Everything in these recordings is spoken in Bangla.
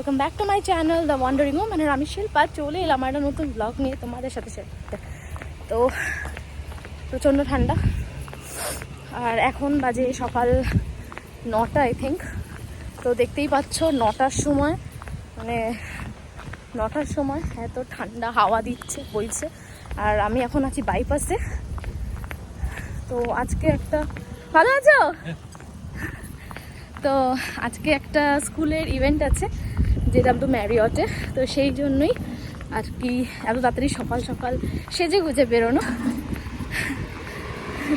Welcome back to my channel the wandering ও মানে আমি শিল্পা, চলে এলাম একটা নতুন ব্লগ নিয়ে তোমাদের সাথে করতে। তো, প্রচণ্ড ঠান্ডা। আর এখন বাজে সকাল নটা আই থিঙ্ক তো দেখতেই পাচ্ছ, নটার সময় মানে নটার সময় এত ঠান্ডা হাওয়া দিচ্ছে, বইছে। আর আমি এখন আছি বাইপাসে তো আজকে একটা ভালো আছো? তো আজকে একটা স্কুলের ইভেন্ট আছে, যেটা তো ম্যারিয়টে তো সেই জন্যই আর কি এত তাড়াতাড়ি সকাল সকাল সেজে গুজে বেরোনো।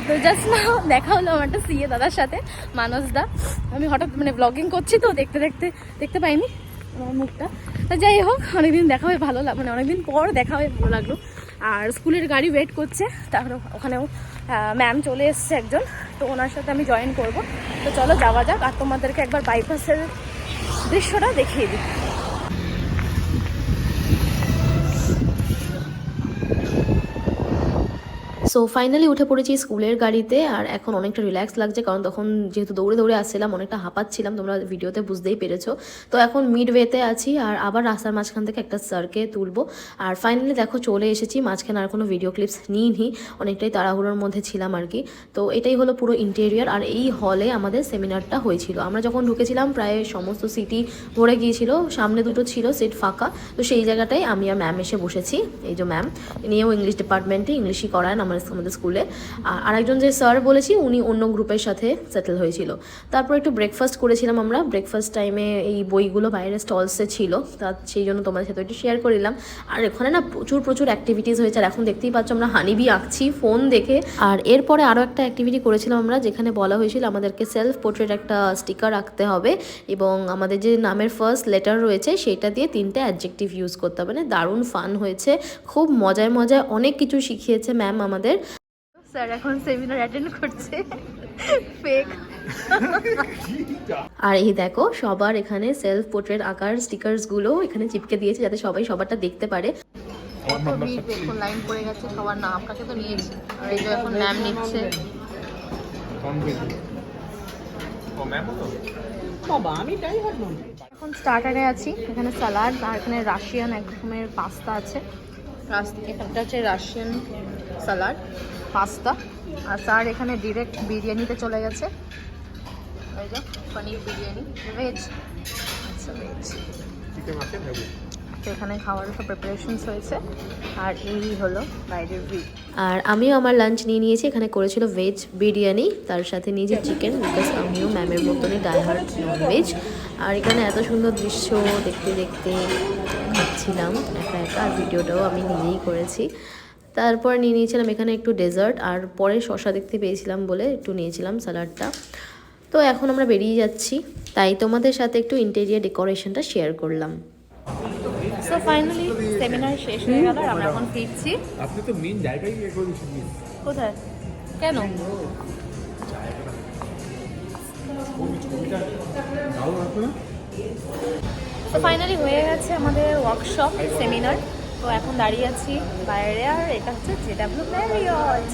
তো জাস্ট না, দেখা হলো আমার একটা সিএ দাদার সাথে, মানস দা। আমি হঠাৎ মানে ব্লগিং করছি তো, দেখতে দেখতে দেখতে পাইনি আমার মুখটা। যাই হোক, অনেকদিন দেখা হয়ে ভালো লাগ মানে অনেকদিন পর দেখা হয়ে ভালো লাগল। আর স্কুলের গাড়ি ওয়েট করছে। তারপরে ওখানেও ম্যাম চলে এসছে একজন। তো ওনার সাথে আমি জয়েন করব। তো চলো যাওয়া যাক, আর তোমাদেরকে একবার বাইপাসের দৃশ্যটা দেখিয়ে দিই। সো ফাইনালি উঠে পড়েছি স্কুলের গাড়িতে আর এখন অনেকটা রিল্যাক্স লাগছে কারণ তখন যেহেতু দৌড়ে দৌড়ে আসছিলাম, অনেকটা হাঁপাচ্ছিলাম, তোমরা ভিডিওতে বুঝতেই পেরেছ। তো এখন মিড ওয়েতে আছি আর আবার রাস্তার মাঝখান থেকে একটা স্যারকে তুলবো। আর ফাইনালি দেখো চলে এসেছি, মাঝখানে আর কোনো ভিডিও ক্লিপস নিইনি, অনেকটাই তাড়াহুড়োর মধ্যে ছিলাম আর কি। তো এটাই হলো পুরো ইন্টেরিয়ার আর এই হলে আমাদের সেমিনারটা হয়েছিল। আমরা যখন ঢুকেছিলাম, প্রায় সমস্ত সিটি ভরে গিয়েছিল, সামনে দুটো ছিল সিট ফাঁকা। তো সেই জায়গাটায় আমি আর ম্যাম এসে বসেছি। এই যে ম্যাম নিয়েও ইংলিশ ডিপার্টমেন্টে ইংলিশই করান আমার আমাদের স্কুলে আর আরেকজন যে স্যার বলেছি, উনি অন্য গ্রুপের সাথে সেটেল হয়েছিল। তারপর একটু ব্রেকফাস্ট করেছিলাম আমরা। ব্রেকফাস্ট টাইমে এই বইগুলো বাইরের স্টলসে ছিল। তা সেই জন্য তোমাদের সাথে একটু শেয়ার করে দিলাম আর এখানে না প্রচুর প্রচুর অ্যাক্টিভিটিস হয়েছে। আর এখন দেখতেই পাচ্ছ আমরা হানিবি আঁকছি ফোন দেখে। আর এরপরে আরও একটা অ্যাক্টিভিটি করেছিলাম আমরা, যেখানে বলা হয়েছিল আমাদেরকে সেলফ পোর্ট্রেট একটা স্টিকার রাখতে হবে। এবং আমাদের যে নামের ফার্স্ট লেটার রয়েছে, সেটা দিয়ে তিনটে অ্যাডজেক্টিভ ইউজ করতে হবে। মানে দারুণ ফান হয়েছে। খুব মজায় মজায় অনেক কিছু শিখিয়েছে ম্যাম আমাদের। স্যার এখন সেমিনার অ্যাটেন্ড করছে। ফেক আর এই দেখো সবার এখানে সেলফ পোর্ট্রেট আকার আঁকার স্টিকার্সগুলো এখানে চিপকে দিয়েছে যাতে সবাই সবারটা দেখতে পারে। কত ভিড় দেখো লাইন পড়ে গেছে সবার নাম আপনাকে তো নিয়েছি? আর এই যে এখন ম্যাম নিচ্ছে। এখন স্টার্টারে আছি এখানে স্যালাড আর এখানে রাশিয়ান এক রকমের পাস্তা আছে। রাস- হচ্ছে রাশিয়ান স্যালাড পাস্তা। আর স্যার এখানে ডিরেক্ট বিরিয়ানিতে চলে গেছে। এই যে পনির বিরিয়ানি ভেজ আচ্ছা ভেজ তো এখানে খাওয়ার সব প্রিপারেশনস হয়েছে। আর এই হলো বাইরের ভিউ আর আমিও আমার লাঞ্চ নিয়ে নিয়েছি এখানে করেছিল ভেজ বিরিয়ানি। তার সাথে নিয়েছি চিকেন বিকজ আমিও ম্যামের মতনই ডাইহার্ট নন ভেজ আর এখানে এত সুন্দর দৃশ্য দেখতে দেখতে খাচ্ছিলাম একা একা আর ভিডিওটাও আমি নিজেই করেছি। তারপর নিয়ে নিয়েছিলাম এখানে একটু ডেজার্ট আর পরে শশা দেখতে পেয়েছিলাম বলে একটু নিয়েছিলাম স্যালাডটা তো এখন আমরা বেরিয়ে যাচ্ছি। তাই তোমাদের সাথে একটু ইন্টেরিয়ার ডেকোরেশনটা শেয়ার করলাম। সো ফাইনালি সেমিনার শেষ হয়ে গেল আর আমরা এখন ফিরছি। আপনি তো জায়গায় করে কোথায়? কেন? তো ফাইনালি হয়ে গেছে আমাদের ওয়ার্কশপ সেমিনার তো এখন দাঁড়িয়ে আছি বাইরে আর এটা হচ্ছে জেডাব্লিউ ম্যারিয়ট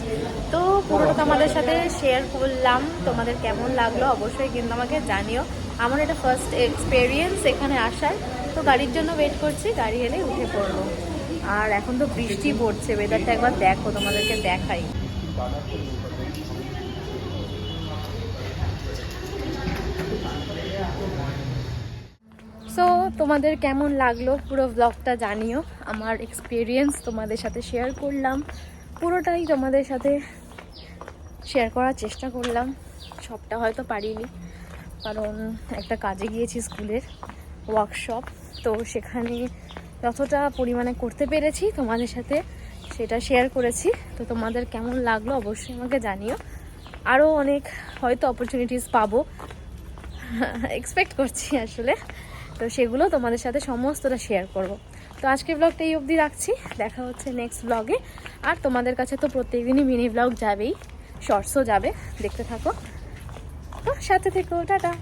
তো পুরোটা তোমাদের সাথে শেয়ার করলাম। তোমাদের কেমন লাগল অবশ্যই কিন্তু আমাকে জানিও। আমার এটা ফার্স্ট এক্সপেরিয়েন্স এখানে আসার। তো গাড়ির জন্য ওয়েট করছি, গাড়ি এলে উঠে পড়ব। আর এখন তো বৃষ্টি পড়ছে ওয়েদারটা একবার দেখো, তোমাদেরকে দেখাই। সো তোমাদের কেমন লাগল পুরো ব্লগটা জানিও। আমার এক্সপিরিয়েন্স তোমাদের সাথে শেয়ার করলাম। পুরোটাই তোমাদের সাথে শেয়ার করার চেষ্টা করলাম। সবটা হয়তো পারিনি। কারণ একটা কাজে গিয়েছি স্কুলের ওয়ার্কশপ তো সেখানে যতটা পরিমাণে করতে পেরেছি তোমাদের সাথে সেটা শেয়ার করেছি। তো তোমাদের কেমন লাগল অবশ্যই আমাকে জানিও। আরও অনেক হয়তো অপরচুনিটিস পাবো। এক্সপেক্ট করছি আসলে। তো সেগুলো তোমাদের সাথে সমস্তটা শেয়ার করব। তো আজকে ব্লগটা এই অবধি রাখছি। দেখা হচ্ছে নেক্সট ব্লগে আর তোমাদের কাছে তো প্রত্যেকদিনই মিনি ব্লগ যাবেই। শর্টসও যাবে। দেখতে থাকো। তো সাথে থেকো। টাটা।